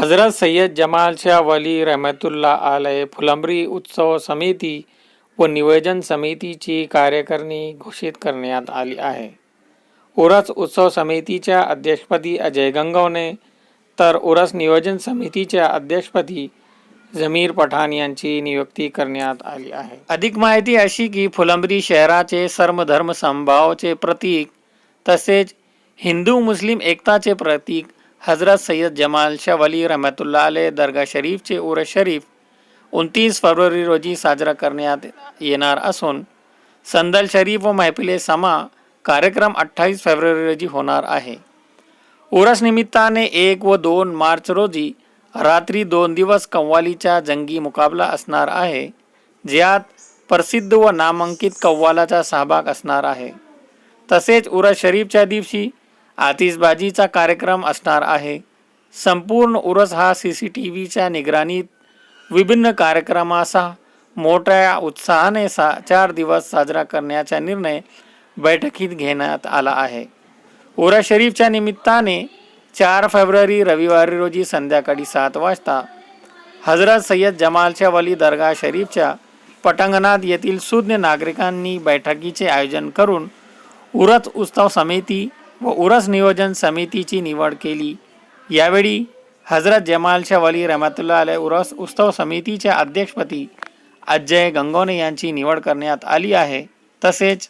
हजरत सय्यद जमाल शाह वली रहमतुल्ला आलय फुलंबरी उत्सव समिती व नियोजन समितीची कार्यकारिणी घोषित करण्यात आली आहे. उरस उत्सव समितीच्या अध्यक्षपदी अजय गंगवने तर उरस नियोजन समितीच्या अध्यक्षपदी जमीर पठाण यांची नियुक्ती करण्यात आली आहे. अधिक माहिती अशी की फुलंबरी शहराचे सर्वधर्म समभावाचे प्रतीक तसेच हिंदू मुस्लिम एकताचे प्रतीक हज़रत सय्यद जमाल शाह वली रहमतुल्ला दरगाह शरीफ शरीफचे उरस शरीफ उनतीस फरवरी रोजी साजरा येणार असून संदल शरीफ व महफिले समा कार्यक्रम अठ्ठावीस फेब्रुवारी रोजी होणार आहे। उरस निमित्ताने एक व दोन मार्च रोजी रात्री दोन दिवस कव्वालीचा जंगी मुकाबला असणार आहे, ज्यात प्रसिद्ध व नामांकित कव्वालाचा सहभाग असणार आहे। तसेच उरस शरीफच्या दिवशी आतिषबाजीचा कार्यक्रम असणार आहे. संपूर्ण उरस हा सी सी टी व्हीच्या निगराणीत विभिन्न कार्यक्रमाचा मोठ्या उत्साहाने सा चार दिवस साजरा करण्याचा निर्णय बैठकीत घेण्यात आला आहे. उरस शरीफच्या निमित्ताने चार फेब्रुवारी रविवारी रोजी संध्याकाळी सात वाजता हजरत सय्यद जमालच्या वली दर्गा शरीफच्या पटांगणात येथील सुज्ञ नागरिकांनी बैठकीचे आयोजन करून उरस उत्सव समिती व उरस नियोजन समितीची निवड केली. यावेळी हजरत जमालच्या वली रहमतुल्ला आले उरस उत्सव समितीच्या अध्यक्षपदी अजय गंगोने यांची निवड करण्यात आली आहे. तसेच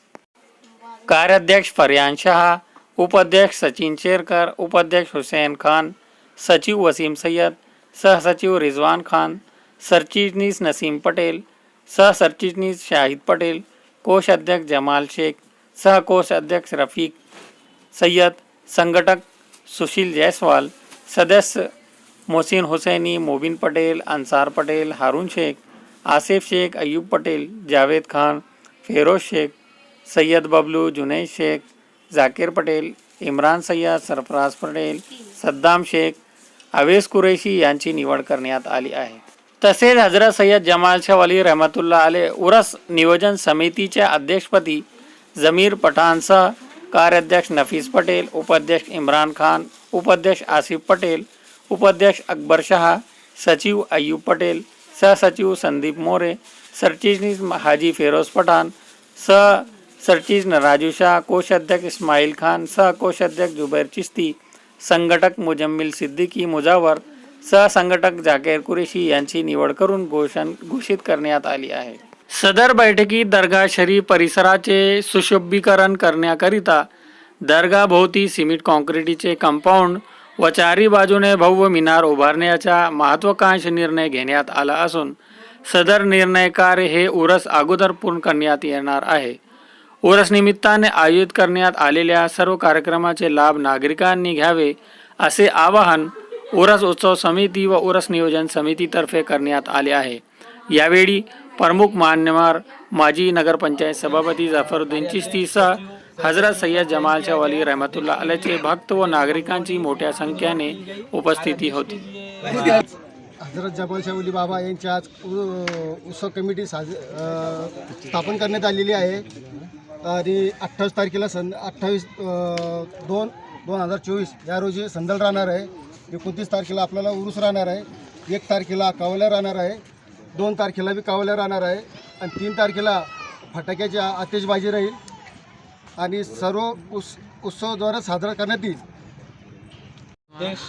कार्याध्यक्ष फरयान शहा उपाध्यक्ष सचिन शेरकर उपाध्यक्ष हुसैन खान सचिव वसीम सय्यद सहसचिव रिजवान खान सरचिटणीस नसीम पटेल सहसरचिटणीस शाहिद पटेल कोषाध्यक्ष जमाल शेख सहकोषाध्यक्ष रफीक सय्यद संघटक सुशील जयस्वाल सदस्य मोहसिन हुसैनी मोबिन पटेल अन्सार पटेल हारून शेख आसिफ शेख अय्यूब पटेल जावेद खान फेरोज शेख सय्यद बबलू जुनैद शेख जाकीर पटेल इम्रान सय्यद सरफराज पटेल सद्दाम शेख अवेस कुरेशी यांची निवड करण्यात आली आहे. तसेच हजरत सय्यद जमाल शवाली रहमतुल्ला आले उरस नियोजन समितीच्या अध्यक्षपदी जमीर पठाणसह कार्याध्यक्ष नफीस पटेल, उपाध्यक्ष इमरान खान, उपाध्यक्ष आसिफ पटेल, उपाध्यक्ष अकबर शाह, सचिव अयूब पटेल, सहसचिव संदीप मोरे सरचिटणीस हाजी फेरोज पठान, सह सरचिटणीस राजू शाह, कोषाध्यक्ष इस्माईल खान, सह कोषाध्यक्ष जुबैर चिस्ती संघटक मुजम्मिल सिद्दीकी मुजावर सहसंघटक जाकेर कुरेशी यांची निवड करून घोषण घोषित करण्यात आली आहे. सदर बैठकीत दर्गा शरीफ परिसराचे सुशोभीकरण करण्याकरिता दर्गाभोवती सिमेंट कॉन्क्रिटीचे कंपाऊंड व चारी बाजूने भव्य मिनार उभारण्याचा महत्त्वाकांक्ष निर्णय घेण्यात आला असून सदर निर्णय कार्य हे उरस अगोदर पूर्ण करण्यात येणार आहे. उरस निमित्ताने आयोजित करण्यात आलेल्या सर्व कार्यक्रमाचे लाभ नागरिकांनी घ्यावे असे आवाहन उरस उत्सव समिती व उरस नियोजन समितीतर्फे करण्यात आले आहे. यावेळी प्रमुख मान्यवर माजी नगरपंचायत सभापती जफरुद्दीन चिस्तीसह हजरत सय्यद जमाल शाह रहमतुल्ला आल्याचे भक्त व नागरिकांची मोठ्या संख्येने उपस्थिती होती. हजरत जमाल शाहुली बाबा यांची आज उ- उत्सव कमिटी साज स्थापन करण्यात आलेली आहे. आणि अठ्ठावीस तारखेला सं अठ्ठावीस दोन दोन हजार चोवीस या रोजी संदल राहणार आहे. एकोणतीस तारखेला आपल्याला उरूस राहणार आहे. एक तारखेला कावल्या राहणार आहे. दोन तारखेला बी कावल्या राहणार आहे आणि तीन तारखेला फटाक्याची आतिषबाजी राहील आणि सर्व उस उत्सवद्वारा साजरा करण्यात येईल. अध्यक्ष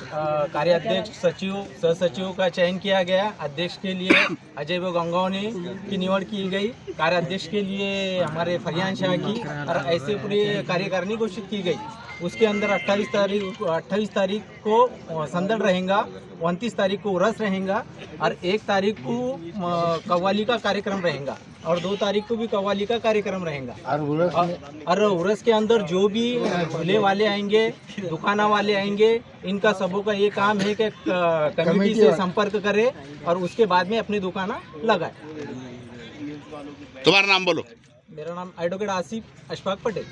कार्याध्यक्ष सचिव सहसचिव का चयन किया गया? अध्यक्ष के लिए अजय व गंगौनी की निवड की गई। कार्याध्यक्ष के लिए हमारे फरियान शाह की और ऐसे पूरी कार्यकारिणी घोषित की गई। उसके अंदर 28 तारीख 28 तारीख को संदल रहेगा उनतीस तारीख को उरस रहेगा और एक तारीख को कव्वाली का कार्यक्रम रहेगा और दो तारीख को भी कव्वाली का कार्यक्रम रहेगा। और- उरस के अंदर जो भी झूले वाले आएँगे दुकाना वाले आएँगे इनका सबों का ये काम है कि क- कमेटी से संपर्क करे और उसके बाद में अपनी दुकाना लगाए। तुम्हारा नाम बोलो। मेरा नाम एडवोकेट आसिफ अशफाक पटेल।